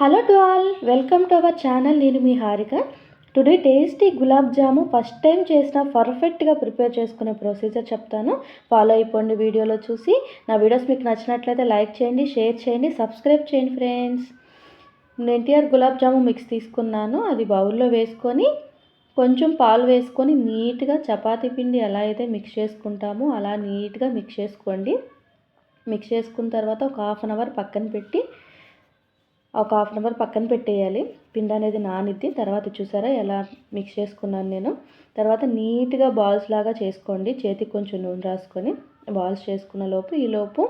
Hello to all welcome to our channel నేను మీ Harika. Today tasty gulab jamun first time చేసిన పర్ఫెక్ట్గా prepare చేసుకునే procedure చెప్తాను. Follow అయిపోండి వీడియోలో చూసి. నా వీడియోస్ మీకు నచ్చినట్లయితే లైక్ చేయండి షేర్ చేయండి సబ్స్క్రైబ్ చేయండి ఫ్రెండ్స్ నేను ఎన్టీఆర్ గులాబ్ జాము మిక్స్ తీసుకున్నాను. అది బౌల్లో వేసుకొని కొంచెం పాలు వేసుకొని నీట్గా చపాతీ పిండి ఎలా అయితే మిక్స్ చేసుకుంటామో అలా నీట్గా మిక్స్ చేసుకోండి. మిక్స్ చేసుకున్న తర్వాత ఒక హాఫ్ అన్ అవర్ పక్కన పెట్టి ఒక హాఫ్ అన్ అవర్ పక్కన పెట్టేయాలి. పిండి అనేది నానిద్ది. తర్వాత చూసారా ఎలా మిక్స్ చేసుకున్నాను నేను. తర్వాత నీట్గా బాల్స్ లాగా చేసుకోండి. చేతికి కొంచెం నూనె రాసుకొని బాల్స్ చేసుకున్న లోపు ఈ లోపు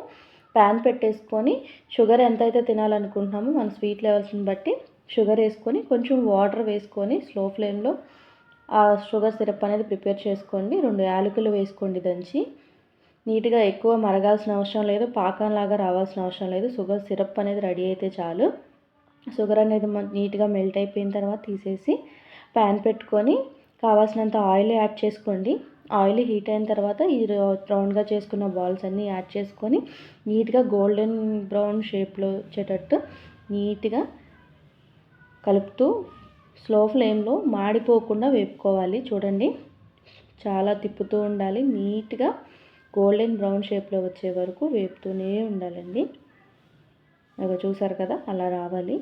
ప్యాన్ పెట్టేసుకొని షుగర్ ఎంతైతే తినాలనుకుంటున్నామో మన స్వీట్ లెవెల్స్ని బట్టి షుగర్ వేసుకొని కొంచెం వాటర్ వేసుకొని స్లో ఫ్లేమ్లో ఆ షుగర్ సిరప్ అనేది ప్రిపేర్ చేసుకోండి. రెండు యాలకులు వేసుకోండి దంచి. నీట్గా ఎక్కువ మరగాల్సిన అవసరం లేదు. పాకంలాగా రావాల్సిన అవసరం లేదు. షుగర్ సిరప్ అనేది రెడీ అయితే చాలు. షుగర్ అనేది నీట్గా మెల్ట్ అయిపోయిన తర్వాత తీసేసి ప్యాన్ పెట్టుకొని కావాల్సినంత ఆయిల్ యాడ్ చేసుకోండి. ఆయిల్ హీట్ అయిన తర్వాత ఈ రౌండ్గా చేసుకున్న బాల్స్ అన్నీ యాడ్ చేసుకొని నీట్గా గోల్డెన్ బ్రౌన్ షేప్లో వచ్చేటట్టు నీట్గా కలుపుతూ స్లో ఫ్లేమ్లో మాడిపోకుండా వేపుకోవాలి. చూడండి చాలా తిప్పుతూ ఉండాలి. నీట్గా గోల్డెన్ బ్రౌన్ షేప్లో వచ్చే వరకు వేపుతూనే ఉండాలండి. ఇక చూసారు కదా అలా రావాలి.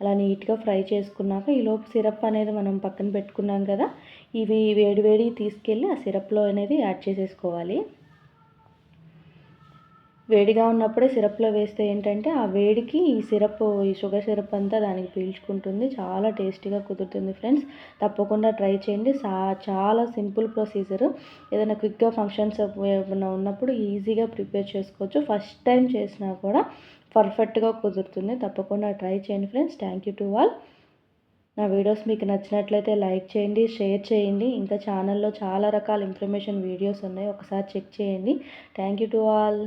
అలా నీట్గా ఫ్రై చేసుకున్నాక ఈలోపు సిరప్ అనేది మనం పక్కన పెట్టుకున్నాం కదా ఇవి వేడి వేడి తీసుకెళ్ళి ఆ సిరప్లో అనేది యాడ్ చేసేసుకోవాలి. వేడిగా ఉన్నప్పుడే సిరప్లో వేస్తే ఏంటంటే ఆ వేడికి ఈ సిరప్ ఈ షుగర్ సిరప్ అంతా దానికి పీల్చుకుంటుంది. చాలా టేస్టీగా కుదురుతుంది ఫ్రెండ్స్. తప్పకుండా ట్రై చేయండి. సా చాలా సింపుల్ ప్రొసీజర్. ఏదైనా క్విక్గా ఫంక్షన్స్ ఏమైనా ఉన్నప్పుడు ఈజీగా ప్రిపేర్ చేసుకోవచ్చు. ఫస్ట్ టైం చేసినా కూడా పర్ఫెక్ట్గా కుదురుతుంది. తప్పకుండా ట్రై చేయండి friends. Thank you to all. నా వీడియోస్ మీకు నచ్చినట్లయితే లైక్ చేయండి షేర్ చేయండి. ఇంకా ఛానల్లో చాలా రకాల ఇన్ఫర్మేషన్ వీడియోస్ ఉన్నాయి. ఒకసారి చెక్ చేయండి. Thank you to all.